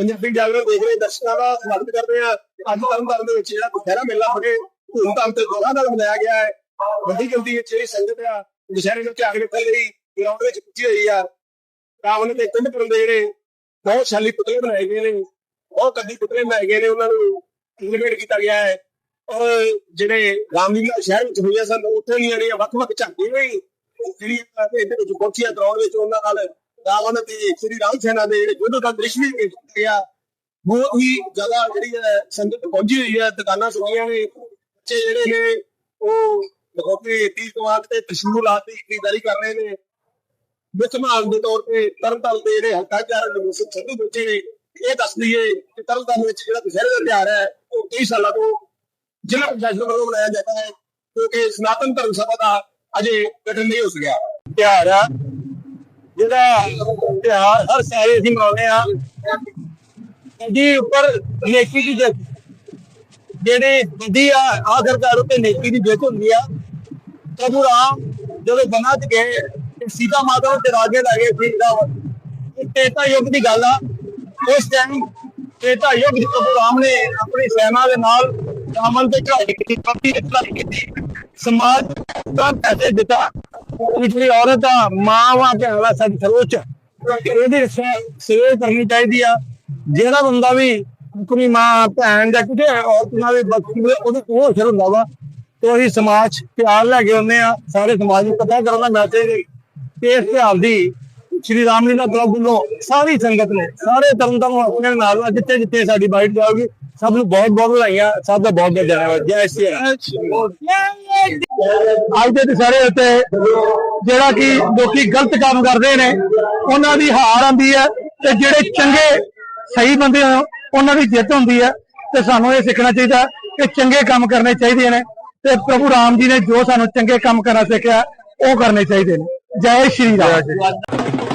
ਪੰਜਾਬੀ ਜਾਗਰਣ ਦੇਖ ਰਹੇ ਦਰਸ਼ਕਾਂ ਦਾ ਸਵਾਗਤ ਕਰਦੇ ਆ ਅੱਜ ਤਰਨਤਾਰਨ ਦੇ ਵਿੱਚ ਜਿਹੜਾ ਦੁਸਹਿਰਾ ਮੇਲਾ ਬੜੇ ਧੂਮਧਾਮ ਤੇ ਜੋਰਾਂ ਨਾਲ ਮਨਾਇਆ ਗਿਆ ਹੈ। ਵੱਡੀ ਗਿਣਤੀ ਵਿੱਚ ਜਿਹੜੀ ਸੰਗਤ ਆ, ਦੁਸਹਿਰੇ ਨੂੰ ਧਿਆਨ ਰੱਖਣ ਲਈ ਗਰਾਊਂਡ ਵਿੱਚ ਪੁੱਜੀ ਹੋਈ ਆ। ਰਾਵਣ ਤੇ ਕੁੰਭ ਕਰਨ ਦੇ ਜਿਹੜੇ ਬਹੁਤ ਸ਼ਾਲੀ ਪੁਤਲੇ ਬਣਾਏ ਗਏ ਨੇ, ਬਹੁਤ ਕੱਦੀ ਪੁਤਲੇ ਬਣਾਏ ਗਏ ਨੇ, ਉਹਨਾਂ ਨੂੰ ਇਲੀਮੇਟ ਕੀਤਾ ਗਿਆ ਹੈ। ਔਰ ਜਿਹੜੇ ਰਾਮਲੀਲਾ ਸ਼ਹਿਰ ਵਿੱਚ ਹੋਈਆਂ ਸਨ, ਉੱਥੇ ਵੀ ਜਿਹੜੀਆਂ ਵੱਖ-ਵੱਖ ਝਾਂਕੀਆਂ ਵੀ ਜਿਹੜੀਆਂ ਇਹਦੇ ਵਿੱਚ ਪਹੁੰਚੀਆਂ ਗਰਾਊਂਡ ਵਿੱਚ, ਉਹਨਾਂ ਨਾਲ ਰਾਵਣ ਤੇ ਸ੍ਰੀ ਰਾਮ ਸੈਨਾ ਦੇ ਜਿਹੜੇ ਯੁੱਧ ਦਾ ਦ੍ਰਿਸ਼ ਵੀ ਗਿਆ ਬਹੁਤ ਹੀ ਜ਼ਿਆਦਾ ਜਿਹੜੀ ਹੈ ਸੰਗਤ ਪਹੁੰਚੀ ਹੋਈ ਹੈ, ਦੁਕਾਨਾਂ ਸੁਣੀਆਂ ਨੇ ਬੱਚੇ ਜਿਹੜੇ ਨੇ, ਉਹ ਲਗੋਤੇ ਤੀਰ ਕਮਾਨ ਤੇ ਤ੍ਰਿਸ਼ੂਲ ਆਦਿ ਦੀ ਖਰੀਦਦਾਰੀ ਕਰ ਰਹੇ ਨੇ। ਮੁਸਲਮਾਨ ਦੇ ਤੌਰ ਤੇ ਤਰਨਤਾਰਨ ਦੇ ਜਿਹੜੇ ਹਲਕਾ ਚਾਰ ਸੰਧੂ ਬੱਚੇ ਨੇ, ਇਹ ਦੱਸ ਦਈਏ ਕਿ ਤਰਨਤਾਰਨ ਵਿੱਚ ਜਿਹੜਾ ਦੁਸਹਿਰੇ ਦਾ ਤਿਉਹਾਰ ਹੈ, ਉਹ ਕਈ ਸਾਲਾਂ ਤੋਂ ਜ਼ਿਲ੍ਹਾ ਪ੍ਰਸ਼ਾਸਨ ਵੱਲੋਂ ਮਨਾਇਆ ਜਾਂਦਾ ਹੈ ਕਿਉਂਕਿ ਸਨਾਤਨ ਧਰਮ ਸਭਾ ਦਾ ਅਜੇ ਗਠਨ ਨਹੀਂ ਹੋ ਸਕਿਆ। ਤਿਉਹਾਰ ਆ ਜਿਹੜਾ ਤਿਉਹਾਰ ਹਰ ਸਾਲ ਅਸੀਂ ਮਨਾਉਂਦੇ ਆ ਜੀ ਉੱਪਰ ਨੇਕੀ ਦੀ ਜਿੱਤ। ਜਿਹੜੀ ਬੰਦੀ ਆ ਆਖਰਕਾਰ ਉੱਤੇ ਨੇਕੀ ਦੀ ਜਿੱਤ ਹੁੰਦੀ ਆ। ਪ੍ਰਭੂ ਰਾਮ ਜਦੋਂ ਬਣਾ ਚ ਗਏ ਸੀਤਾ ਮਾਤਾ ਨੂੰ ਰਾਜੇ ਲਾਗੇ ਸੀ ਰਾਵਣ ਇਹ ਤੇਤਾ ਯੁੱਗ ਦੀ ਗੱਲ ਆ। ਉਸ ਟਾਈਮ ਤੇਤਾ ਯੁੱਗ ਚ ਪ੍ਰਭੂ ਰਾਮ ਨੇ ਆਪਣੀ ਸੈਨਾ ਦੇ ਨਾਲ ਰਾਵਣ ਤੇ ਚੜ੍ਹਾਈ ਕੀਤੀ ਕਾਫੀ ਚੜ੍ਹਾਈ ਕੀਤੀ। ਸਮਾਜ ਦਾ ਪੈਸੇ ਦਿੱਤਾ। ਪਿਛਲੀ ਔਰਤ ਆ, ਮਾਂ ਵਾ ਭੈਣ ਵਾ ਸਾਡੀ ਸਰਵੋੱਚ ਇਹਦੀ ਸੇ- ਸੇਵਾ ਕਰਨੀ ਚਾਹੀਦੀ ਆ। ਜਿਹੜਾ ਬੰਦਾ ਵੀ ਆਪਣੀ ਮਾਂ, ਭੈਣ ਜਾਂ ਕਿਸੇ ਔਰਤ ਨਾਲ ਵੀ ਬਖਸ਼ੀ ਉਹਨੂੰ ਉਹ ਅਸਰ ਹੁੰਦਾ ਵਾ। ਤੇ ਅਸੀਂ ਸਮਾਜ ਪਿਆਰ ਲੈ ਕੇ ਆਉਂਦੇ ਆ। ਸਾਰੇ ਸਮਾਜ ਨੂੰ ਪਤਾ ਕਰਨ ਦਾ ਮੈਸੇਜ ਇਸ ਤਿਉਹਾਰ ਦੀ ਸ਼੍ਰੀ ਰਾਮਲੀਲਾ ਕਲੱਬ ਵੱਲੋਂ ਸਾਰੀ ਸੰਗਤ ਨੂੰ, ਸਾਰੇ ਤਰਨਤਾਰਨ ਆਪਣੇ ਨਾਲ ਜਿੱਥੇ ਜਿੱਥੇ ਸਾਡੀ ਬਾਈਟ ਜਾਊਗੀ, ਸਭ ਨੂੰ ਬਹੁਤ ਬਹੁਤ ਵਧਾਈਆਂ, ਸਭ ਦਾ ਬਹੁਤ ਬਹੁਤ ਧੰਨਵਾਦ ਜੈ ਸ਼੍ਰੀ ਰਾਮ। ਅੱਜ ਦੇ ਦੁਸਹਿਰੇ ਉੱਤੇ ਜਿਹੜਾ ਕਿ ਲੋਕੀ ਗਲਤ ਕੰਮ ਕਰਦੇ ਨੇ, ਉਹਨਾਂ ਦੀ ਹਾਰ ਆਉਂਦੀ ਹੈ ਤੇ ਜਿਹੜੇ ਚੰਗੇ ਸਹੀ ਬੰਦੇ ਹੋ, ਉਹਨਾਂ ਦੀ ਜਿੱਤ ਹੁੰਦੀ ਹੈ ਤੇ ਸਾਨੂੰ ਇਹ ਸਿੱਖਣਾ ਚਾਹੀਦਾ ਕਿ ਚੰਗੇ ਕੰਮ ਕਰਨੇ ਚਾਹੀਦੇ ਨੇ ਤੇ ਪ੍ਰਭੂ ਰਾਮ ਜੀ ਨੇ ਜੋ ਸਾਨੂੰ ਚੰਗੇ ਕੰਮ ਕਰਨਾ ਸਿੱਖਿਆ, ਉਹ ਕਰਨੇ ਚਾਹੀਦੇ ਨੇ। ਜੈ ਸ਼੍ਰੀ ਰਾਮ।